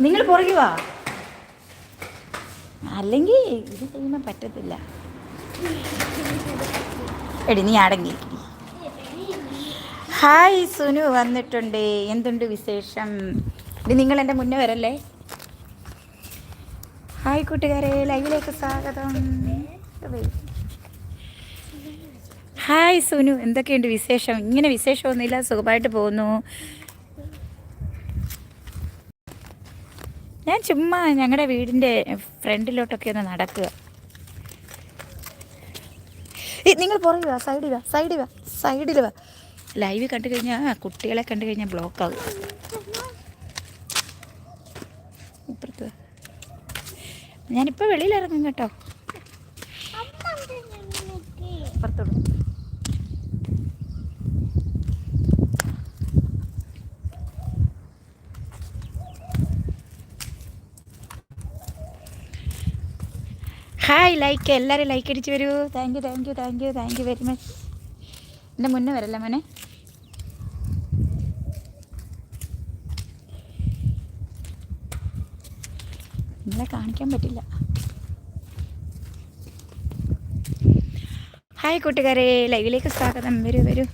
നിങ്ങൾ പുറകെ വാ. അല്ലെങ്കിൽ ഇത് ചെയ്യുമ്പോൾ പറ്റത്തില്ല. എടി നീ അടങ്ങി. ഹായ് സുനു വന്നിട്ടുണ്ട്. എന്തുണ്ട് വിശേഷം? ഇത് നിങ്ങൾ എന്റെ മുന്നേ വരല്ലേ? ഹായ് കൂട്ടുകാരെ. ലൈവിലേക്ക് സ്വാഗതം. ഹായ് സുനു. എന്തൊക്കെയുണ്ട് വിശേഷം? ഇങ്ങനെ വിശേഷമൊന്നുമില്ല. സുഖമായിട്ട് പോകുന്നു. ഞാൻ ചുമ്മാ ഞങ്ങളുടെ വീടിന്റെ ഫ്രണ്ടിലോട്ടൊക്കെ ഒന്ന് നടക്കുക. നിങ്ങൾ പുറകിൽ വാ സൈഡിൽ വാ സൈഡിൽ വാ സൈഡിൽ വാ. ലൈവ് കണ്ടു കഴിഞ്ഞാൽ കുട്ടികളെ കണ്ടു കഴിഞ്ഞാൽ ബ്ലോക്ക് ആവും. ഇപ്പുറത്ത്. ഞാനിപ്പോൾ വെളിയിലിറങ്ങും കേട്ടോ. പുറത്തോട്ട് ഹായ് ലൈക്ക് എല്ലാവരും ലൈക്ക് അടിച്ച് വരൂ. Thank you thank you thank you thank you very much എന്റെ മുന്നേ വരല്ല മോനെ. നിങ്ങളെ കാണിക്കാൻ പറ്റില്ല. ഹായ് കൂട്ടുകാരെ. ലൈവിലേക്ക് സ്വാഗതം. വരൂ വരൂ.